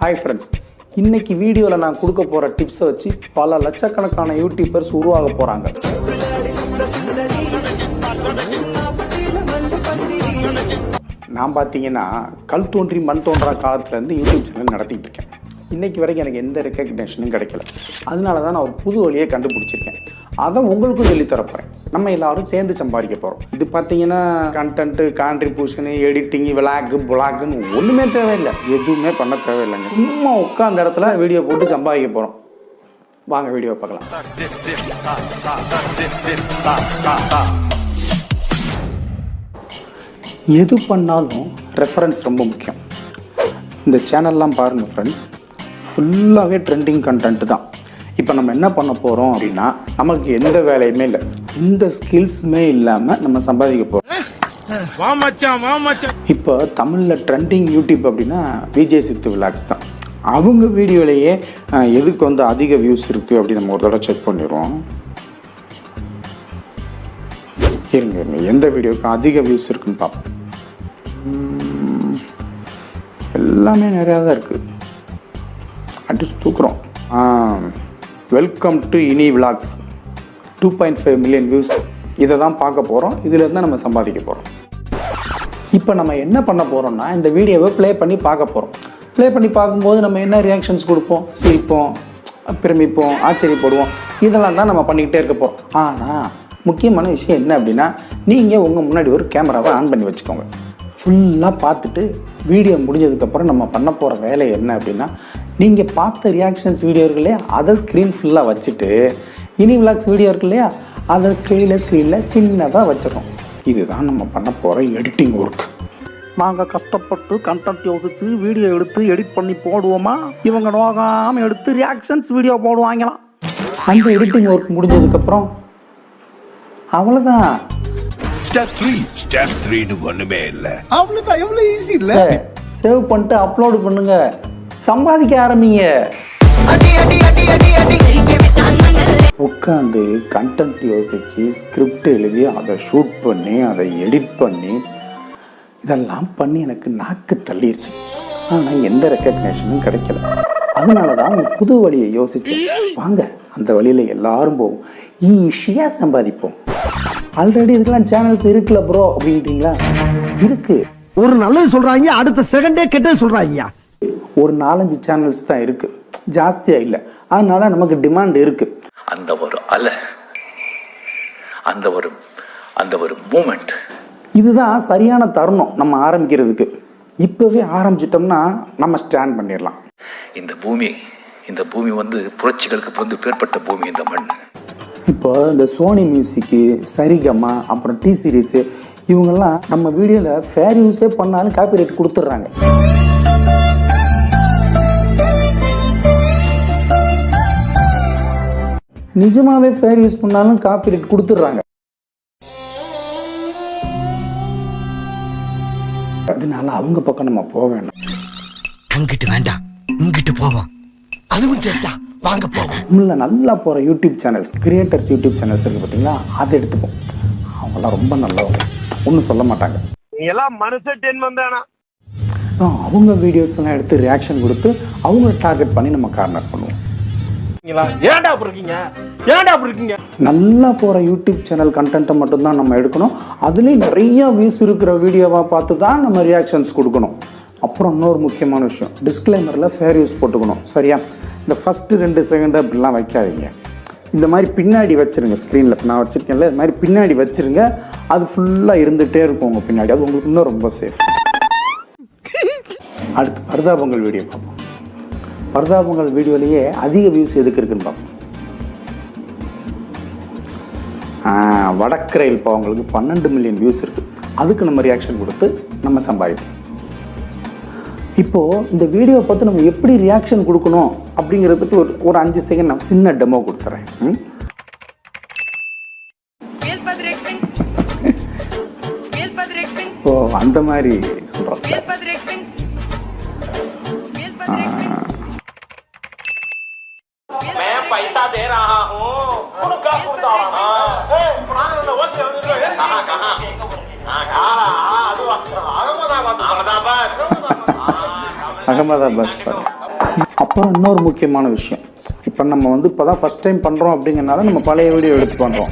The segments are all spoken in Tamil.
ஹாய் ஃப்ரெண்ட்ஸ் இன்னைக்கு வீடியோவில் நான் கொடுக்க போகிற டிப்ஸை வச்சு பல லட்சக்கணக்கான யூடியூபர்ஸ் உருவாக போகிறாங்க நான் பார்த்தீங்கன்னா கல் தோன்றி மண் தோன்றா காலத்துலேருந்து யூடியூப் சேனல் நடத்திட்டு இருக்கேன். இன்னைக்கு வரைக்கும் எனக்கு எந்த ரெக்கக்னேஷனும் கிடைக்கல. அதனால தான் நான் ஒரு புது வழியை கண்டுபிடிச்சிருக்கேன். அதை உங்களுக்கும் சொல்லித் நம்ம எல்லாரும் சேர்ந்து சம்பாதிக்க போகிறோம் இது பார்த்தீங்கன்னா கண்டென்ட்டு கான்ட்ரிபியூஷனு எடிட்டிங் விளாக்கு புளாக்குன்னு ஒன்றுமே தேவையில்லை. எதுவுமே பண்ண தேவையில்லைங்க. சும்மா உட்காந்த இடத்துல வீடியோ போட்டு சம்பாதிக்க போகிறோம் வாங்க வீடியோ பார்க்கலாம். எது பண்ணாலும் ரெஃபரன்ஸ் ரொம்ப முக்கியம். இந்த சேனல்லாம் பாருங்கள் ஃப்ரெண்ட்ஸ் ஃபுல்லாகவே ட்ரெண்டிங் கண்டென்ட் தான். இப்போ நம்ம என்ன பண்ண போகிறோம் அப்படின்னா நமக்கு எந்த வேலையுமே இல்லை. எந்த ஸ்கில்ஸுமே இல்லாமல் நம்ம சம்பாதிக்க போகிறோம் இப்போ தமிழில் ட்ரெண்டிங் யூடியூப் அப்படின்னா விஜய் சித்து விலாக்ஸ் தான். அவங்க வீடியோலேயே எதுக்கு வந்து அதிக வியூஸ் இருக்குது அப்படின்னு நம்ம ஒரு தடவை செக் பண்ணிடுவோம் இருங்க இருங்க. எந்த வீடியோக்கு அதிக வியூஸ் இருக்குன்னு பார்ப்போம் எல்லாமே நிறையா தான் இருக்குது அடிச்சு தூக்குறோம். வெல்கம் டு இனி vlogs two point five million views இதை தான் பார்க்க போகிறோம் இதிலேருந்து நம்ம சம்பாதிக்க போகிறோம் இப்போ நம்ம என்ன பண்ண போகிறோம்னா இந்த வீடியோவை ப்ளே பண்ணி பார்க்க போகிறோம் ப்ளே பண்ணி பார்க்கும்போது நம்ம என்ன ரியாக்ஷன்ஸ் கொடுப்போம்? சிரிப்போம் பிரமிப்போம் ஆச்சரியப்படுவோம். இதெல்லாம் தான் நம்ம பண்ணிக்கிட்டே இருக்க போகிறோம் ஆனால் முக்கியமான விஷயம் என்ன அப்படின்னா நீங்கள் உங்கள் முன்னாடி ஒரு கேமராவை ஆன் பண்ணி வச்சுக்கோங்க. ஃபுல்லாக பார்த்துட்டு வீடியோ முடிஞ்சதுக்கப்புறம் நம்ம பண்ண போகிற வேலை என்ன அப்படின்னா நீங்கள் பார்த்த ரியாக்ஷன்ஸ் வீடியோ இருக்கு இல்லையா? அதை ஸ்க்ரீன் ஃபுல்லாக வச்சுட்டு இனி விளாக்ஸ் வீடியோ இருக்கு இல்லையா? அதை கீழே ஸ்க்ரீனில் சின்னதாக வச்சிடறோம் இதுதான் நம்ம பண்ண போகிற எடிட்டிங் ஒர்க் நாங்கள் கஷ்டப்பட்டு கண்டென்ட் யோசித்து வீடியோ எடுத்து எடிட் பண்ணி போடுவோமா? இவங்க நோகாமல் எடுத்து ரியாக்ஷன்ஸ் வீடியோ போடுவாங்களாம். அந்த எடிட்டிங் ஒர்க் முடிஞ்சதுக்கப்புறம் அவ்வளோதான் ஸ்டெப் த்ரீ ஸ்டெப் த்ரீன்னு ஒண்ணுமே இல்ல. அவ்வளவுதான் எவ்வளவு ஈஸி இல்ல? சேவ் பண்ணிட்டு அப்லோடு பண்ணுங்க. சம்பாதிக்க ஆரம்பிங்க. உட்காந்து கண்டென்ட் யோசித்து ஸ்கிரிப்ட் எழுதி அதை ஷூட் பண்ணி அதை எடிட் பண்ணி இதெல்லாம் பண்ணி எனக்கு நாக்கு தள்ளிருச்சு. ஆனால் எந்த ரெக்கக்னேஷனும் கிடைக்கல. அதனால தான் புது வழியை யோசிச்சேன் வாங்க அந்த வழியில் எல்லாரும் போவோம். ஈஸியாக சம்பாதிப்போம். ஆல்ரெடி இதுக்கெல்லாம் சேனல்ஸ் இருக்குல்ல ப்ரோ அப்படின்றீங்களா இருக்குது ஒரு நல்லது சொல்றாங்க அடுத்த செகண்டே கெட்டது சொல்றாங்க ஒரு நாலஞ்சு சேனல்ஸ் தான் இருக்குது ஜாஸ்தியாக இல்லை. அதனால நமக்கு டிமாண்ட் இருக்குது அந்த ஒரு அலை அந்த ஒரு அந்த ஒரு மூமெண்ட் இதுதான் சரியான தருணம் நம்ம ஆரம்பிக்கிறதுக்கு. இப்போவே ஆரம்பிச்சிட்டோம்னா நம்ம ஸ்டாண்ட் பண்ணிடலாம். இந்த பூமி இந்த பூமி வந்து புரட்சிகளுக்கு வந்து பேர்பட்ட பூமி இந்த மண். இப்போ இந்த சோனி மியூசிக்கு சரிகமா அப்புறம் டி சீரீஸு இவங்கெல்லாம் நம்ம வீடியோவில் ஃபேர் யூஸே பண்ணாலும் காப்பிரைட் கொடுத்துட்றாங்க. நிஜமாவே ஃபேர் யூஸ் பண்ணாலும் காப்பிரைட் கொடுத்துட்றாங்க. அதனால அவங்க பக்கம் நம்ம போக வேண்டாம் அங்கிட்டு வேண்டாம். இங்கிட்டு போவோம். அதுவும் சரிதான். வாங்க போவோம். உள்ள நல்லா போகிற YouTube channels creators YouTube channels இருக்குது பார்த்தீங்களா அதை எடுத்துப்போம். அவங்களாம் ரொம்ப நல்லவங்க. ஒன்றும் சொல்ல மாட்டாங்க. நீ எல்லாம் மனுஷ டென்மன் தானா? ஸோ அவங்க வீடியோஸ் எல்லாம் எடுத்து ரியாக்ஷன் கொடுத்து அவங்கள டார்கெட் பண்ணி நம்ம கார்னர் பண்ணுவோம். ஏன்டா அப்படி இருக்கீங்க? ஏன்டா அப்படி இருக்கீங்க? நல்லா போகிற யூடியூப் சேனல் கண்டென்ட்டை மட்டும்தான் நம்ம எடுக்கணும். அதுலேயும் நிறைய வியூஸ் இருக்கிற வீடியோவாக பார்த்து தான் நம்ம ரியாக்ஷன்ஸ் கொடுக்கணும். அப்புறம் இன்னொரு முக்கியமான விஷயம். டிஸ்க்ளைமரில் ஃபேர் யூஸ் போட்டுக்கணும். சரியா? இந்த ஃபஸ்ட்டு ரெண்டு செகண்டு அப்படிலாம் வைக்காதீங்க. இந்த மாதிரி பின்னாடி வச்சுருங்க ஸ்க்ரீனில் நான் வச்சுருக்கேன்ல இது மாதிரி பின்னாடி வச்சுருங்க. அது ஃபுல்லாக இருந்துகிட்டே இருக்கும் உங்கள் பின்னாடி. அது உங்களுக்கு இன்னும் ரொம்ப சேஃப் அடுத்து பரதாபங்கள் வீடியோ பார்ப்போம். பரதாபங்கள் வீடியோலேயே அதிக வியூஸ் எதுக்கு இருக்குன்னு பார்ப்போம் வடக்கரையில் பாவங்களுக்கு பன்னெண்டு மில்லியன் வியூஸ் இருக்குது அதுக்கு நம்ம ரியாக்ஷன் கொடுத்து நம்ம சம்பாதிப்போம். இப்போது இந்த வீடியோ பார்த்து நம்ம எப்படி ரியாக்ஷன் கொடுக்கணும் அப்படிங்கிறத பற்றி ஒரு ஒரு அஞ்சு செகண்ட் நான் சின்ன டெமோ கொடுத்துறேன். ஓ அந்த மாதிரி சொல்கிறோம் पैसा दे रहा हूँ उनका कुर्ता रहा कहाँ कहाँ हाँ कहाँ அது அகமதாபாத் அகமதாபாத் அகமதாபாத் பாருங்க அப்புறம் இன்னொரு முக்கியமான விஷயம் இப்போ நம்ம வந்து இப்போ தான் ஃபஸ்ட் டைம் பண்ணுறோம் அப்படிங்கறனால நம்ம பழைய வீடியோ எடுத்து பண்ணுறோம்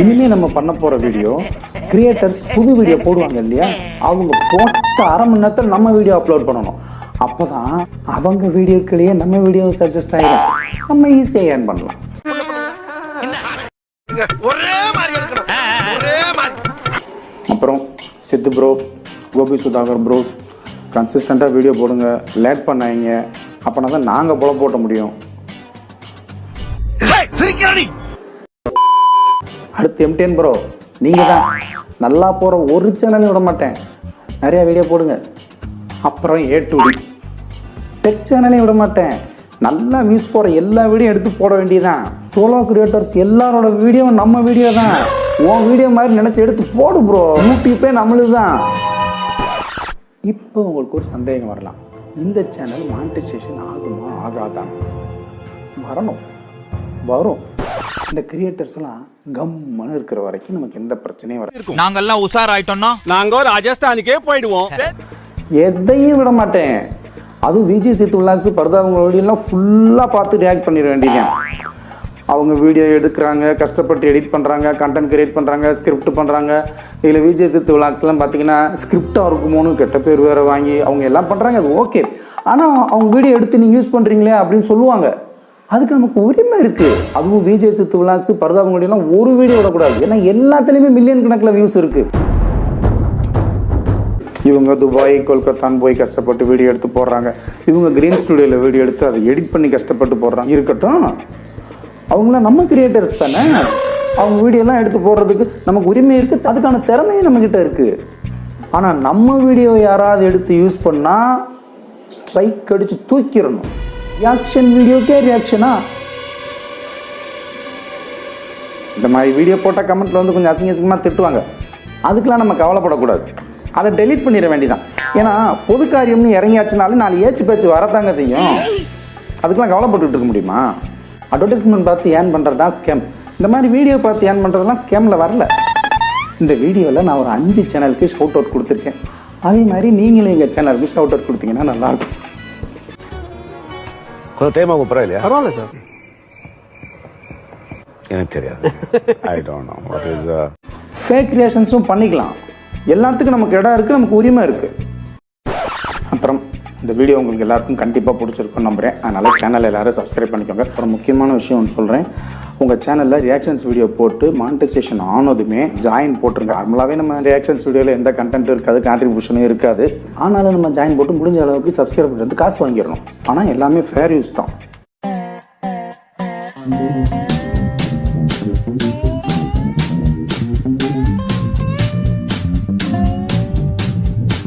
இனிமேல் நம்ம பண்ண போகிற வீடியோ கிரியேட்டர்ஸ் புது வீடியோ போடுவாங்க இல்லையா அவங்க போட்ட அரை மணி நேரத்தில் நம்ம வீடியோ அப்லோட் பண்ணணும் அப்போ தான் அவங்க வீடியோக்குள்ளேயே நம்ம வீடியோ சஜஸ்ட் ஆகிடும் நம்ம ஈஸியாக ஏர்ன் பண்ணலாம். அப்புறம் சித்து ப்ரோ கோபி சுதாகர் ப்ரோ கன்சிஸ்டண்ட்டாக வீடியோ போடுங்க லேட் பண்ணாதீங்க. அப்போனா தான் நாங்கள் போல போட்ட முடியும். அடுத்து எம்டிஎன் ப்ரோ நீங்கள் தான். நல்லா போகிற ஒரு சேனலையும் விட மாட்டேன் நிறையா வீடியோ போடுங்க. அப்புறம் ஏ டி டெக் சேனலையும் விட மாட்டேன் நல்லா வியூஸ் போகிற எல்லா வீடியோ எடுத்து போட வேண்டியதான் சோலோ கிரியேட்டர்ஸ் எல்லாரோட வீடியோ நம்ம வீடியோ தான். உன் வீடியோ மாதிரி நினச்சி எடுத்து போடு ப்ரோ யூடியூப்பே நம்மளுது தான் இப்போ உங்களுக்கு ஒரு சந்தேகம் வரலாம். இந்த சேனல் மானிட்டைசேஷன் ஆகுமா ஆகாதான் வரணும். வரும். இந்த கிரியேட்டர்ஸ்லாம் கம்முன்னு இருக்கிற வரைக்கும் நமக்கு எந்த பிரச்சனையும் வராது. நாங்கெல்லாம் உஷார் ஆயிட்டோம்னா நாங்க ராஜஸ்தானுக்கே போயிடுவோம். எதையும் விட மாட்டேன். அதுவும் விஜய் சேத்து விளாக்ஸ் பரதாவங்க வீடியோலாம் ஃபுல்லாக பார்த்து ரியாக்ட் பண்ணிட வேண்டியதான் அவங்க வீடியோ எடுக்கிறாங்க கஷ்டப்பட்டு எடிட் பண்ணுறாங்க கண்டென்ட் கிரியேட் பண்ணுறாங்க ஸ்கிரிப்ட் பண்ணுறாங்க இதில் விஜய் சித்து விளாக்ஸ்லாம் பார்த்தீங்கன்னா ஸ்கிரிப்டாக இருக்குமோன்னு கெட்ட பேர் வேறு வாங்கி அவங்க எல்லாம் பண்ணுறாங்க அது ஓகே ஆனால் அவங்க வீடியோ எடுத்து நீங்கள் யூஸ் பண்ணுறீங்களே அப்படின்னு சொல்லுவாங்க. அதுக்கு நமக்கு உரிமை இருக்குது அதுவும் விஜய் சித்து விளாக்ஸ் பரதாவங்க ஒரு வீடியோ விடக்கூடாது. ஏன்னா எல்லாத்துலேயுமே மில்லியன் கணக்கில் வியூஸ் இருக்குது இவங்க துபாய் கொல்கத்தான் போய் கஷ்டப்பட்டு வீடியோ எடுத்து போடுறாங்க. இவங்க கிரீன் ஸ்டுடியோவில் வீடியோ எடுத்து அதை எடிட் பண்ணி கஷ்டப்பட்டு போடுறாங்க. இருக்கட்டும். அவங்களாம் நம்ம கிரியேட்டர்ஸ் தானே. அவங்க வீடியோலாம் எடுத்து போடுறதுக்கு நமக்கு உரிமை இருக்குது அதுக்கான திறமையும் நம்மக்கிட்ட இருக்குது ஆனால் நம்ம வீடியோ யாராவது எடுத்து யூஸ் பண்ணால் ஸ்ட்ரைக் அடித்து தூக்கிடணும். ரியாக்ஷன் வீடியோக்கே ரியாக்ஷனா இந்த மாதிரி வீடியோ போட்டால் கமெண்ட்டில் வந்து கொஞ்சம் அசிங்க அசிங்கமாக திட்டுவாங்க. அதுக்கெலாம் நம்ம கவலைப்படக்கூடாது. அதை டெலீட் பண்ணிட வேண்டியதான் ஏன்னா பொது காரியம்னு இறங்கியாச்சுனாலும் நாலு ஏச்சு பேச்சு வரத்தாங்க செய்யும். அதுக்கெலாம் கவலைப்பட்டுட்டு இருக்க முடியுமா? அட்வர்டைஸ்மெண்ட் பார்த்து ஏர்ன் பண்ணுறது தான் ஸ்கேம் இந்த மாதிரி வீடியோ பார்த்து ஏர்ன் பண்ணுறதுலாம் ஸ்கேமில் வரல. இந்த வீடியோவில் நான் ஒரு அஞ்சு சேனலுக்கு ஷவுட் அவுட் கொடுத்துருக்கேன். அதே மாதிரி நீங்களும் எங்கள் சேனலுக்கு ஷவுட் அவுட் கொடுத்தீங்கன்னா நல்லாயிருக்கும். கொஞ்சம் டைம் ஆகும் பரவாயில்லையா? பரவாயில்ல சார். எனக்கு தெரியாது. I don't know what is fake ரியாக்ஷன்ஸும் பண்ணிக்கலாம். எல்லாத்துக்கும் நமக்கு இடம் இருக்குது நமக்கு உரிமை இருக்குது அப்புறம் இந்த வீடியோ உங்களுக்கு எல்லாருக்கும் கண்டிப்பாக பிடிச்சிருக்கும்னு நம்புகிறேன் அதனால் சேனல் எல்லாரும் சப்ஸ்கிரைப் பண்ணிக்கோங்க. அப்புறம் முக்கியமான விஷயம் ஒன்று சொல்கிறேன் உங்கள் சேனலில் ரியாக்ஷன்ஸ் வீடியோ போட்டு மானிட்டைசேஷன் ஆனதுமே ஜாயின் போட்டுருங்க. நார்மலாகவே நம்ம ரியாக்ஷன்ஸ் வீடியோவில் எந்த கண்டென்ட் இருக்காது கான்ட்ரிபியூஷனும் இருக்காது. ஆனாலும் நம்ம ஜாயின் போட்டு முடிஞ்ச அளவுக்கு சப்ஸ்கிரைப் பண்ணுறது காசு வாங்கிடணும். ஆனால் எல்லாமே ஃபேர் யூஸ் தான்.